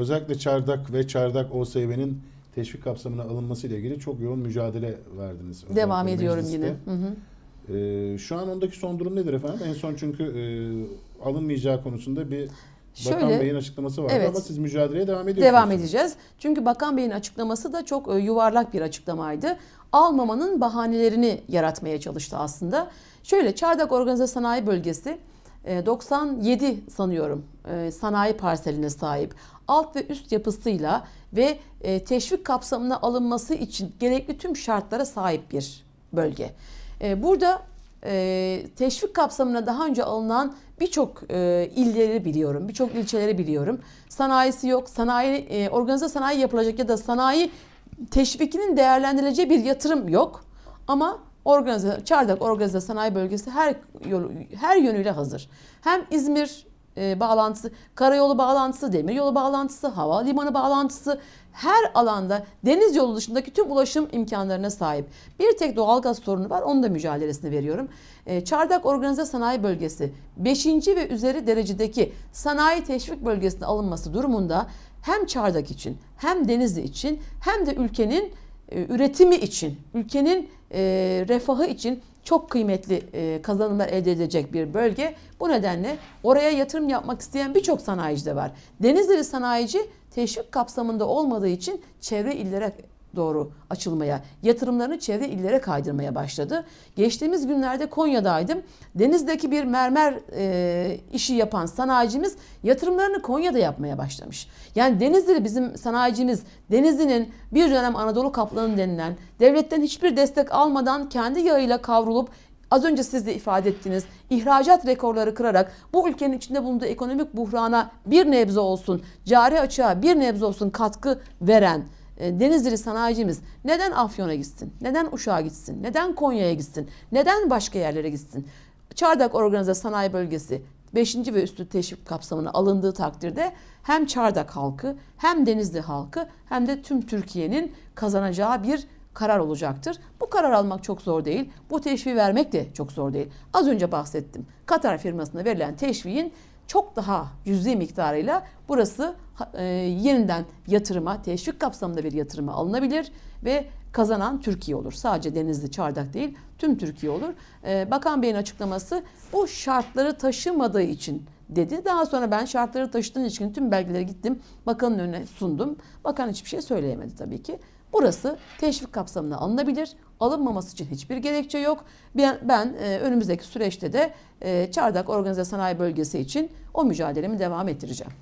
özellikle Çardak ve Çardak OSB'nin teşvik kapsamına alınması ile ilgili çok yoğun mücadele verdiniz. Özellikle Devam ediyorum mecliste. yine. Hı hı. Ee, şu an ondaki son durum nedir efendim? En son çünkü e, alınmayacağı konusunda bir Bakan Şöyle, Bey'in açıklaması vardı evet. ama siz mücadeleye devam ediyorsunuz. Devam edeceğiz. Çünkü Bakan Bey'in açıklaması da çok e, yuvarlak bir açıklamaydı. Almamanın bahanelerini yaratmaya çalıştı aslında. Şöyle Çardak Organize Sanayi Bölgesi 97 sanıyorum e, sanayi parseline sahip. Alt ve üst yapısıyla ve e, teşvik kapsamına alınması için gerekli tüm şartlara sahip bir bölge. E, Burada teşvik kapsamına daha önce alınan birçok illeri biliyorum, birçok ilçeleri biliyorum. Sanayisi yok, sanayi organize sanayi yapılacak ya da sanayi teşvikinin değerlendirileceği bir yatırım yok. Ama organize Çardak Organize Sanayi Bölgesi her yolu, her yönüyle hazır. Hem İzmir e, bağlantısı, karayolu bağlantısı, demiryolu bağlantısı, havalimanı bağlantısı her alanda deniz yolu dışındaki tüm ulaşım imkanlarına sahip. Bir tek doğalgaz sorunu var. Onun da mücadelesini veriyorum. E, Çardak Organize Sanayi Bölgesi 5. ve üzeri derecedeki sanayi teşvik bölgesine alınması durumunda hem Çardak için hem Denizli için hem de ülkenin üretimi için, ülkenin e, refahı için çok kıymetli e, kazanımlar elde edilecek bir bölge. Bu nedenle oraya yatırım yapmak isteyen birçok sanayici de var. Denizli sanayici teşvik kapsamında olmadığı için çevre illere doğru açılmaya, yatırımlarını çevre illere kaydırmaya başladı. Geçtiğimiz günlerde Konya'daydım. Deniz'deki bir mermer e, işi yapan sanayicimiz yatırımlarını Konya'da yapmaya başlamış. Yani Denizli bizim sanayicimiz Denizli'nin bir dönem Anadolu Kaplanı denilen devletten hiçbir destek almadan kendi yağıyla kavrulup Az önce siz de ifade ettiniz. ihracat rekorları kırarak bu ülkenin içinde bulunduğu ekonomik buhrana bir nebze olsun, cari açığa bir nebze olsun katkı veren Denizli sanayicimiz neden Afyon'a gitsin? Neden Uşak'a gitsin? Neden Konya'ya gitsin? Neden başka yerlere gitsin? Çardak Organize Sanayi Bölgesi 5. ve üstü teşvik kapsamına alındığı takdirde hem Çardak halkı hem Denizli halkı hem de tüm Türkiye'nin kazanacağı bir karar olacaktır. Bu karar almak çok zor değil. Bu teşviği vermek de çok zor değil. Az önce bahsettim. Katar firmasına verilen teşviğin çok daha cüzi miktarıyla burası e, yeniden yatırıma, teşvik kapsamında bir yatırıma alınabilir ve kazanan Türkiye olur. Sadece Denizli, Çardak değil, tüm Türkiye olur. E, Bakan Bey'in açıklaması bu şartları taşımadığı için dedi. Daha sonra ben şartları taşıdığın için tüm belgeleri gittim, bakanın önüne sundum. Bakan hiçbir şey söyleyemedi tabii ki. Burası teşvik kapsamına alınabilir. Alınmaması için hiçbir gerekçe yok. Ben, ben e, önümüzdeki süreçte de e, Çardak Organize Sanayi Bölgesi için o mücadelemi devam ettireceğim.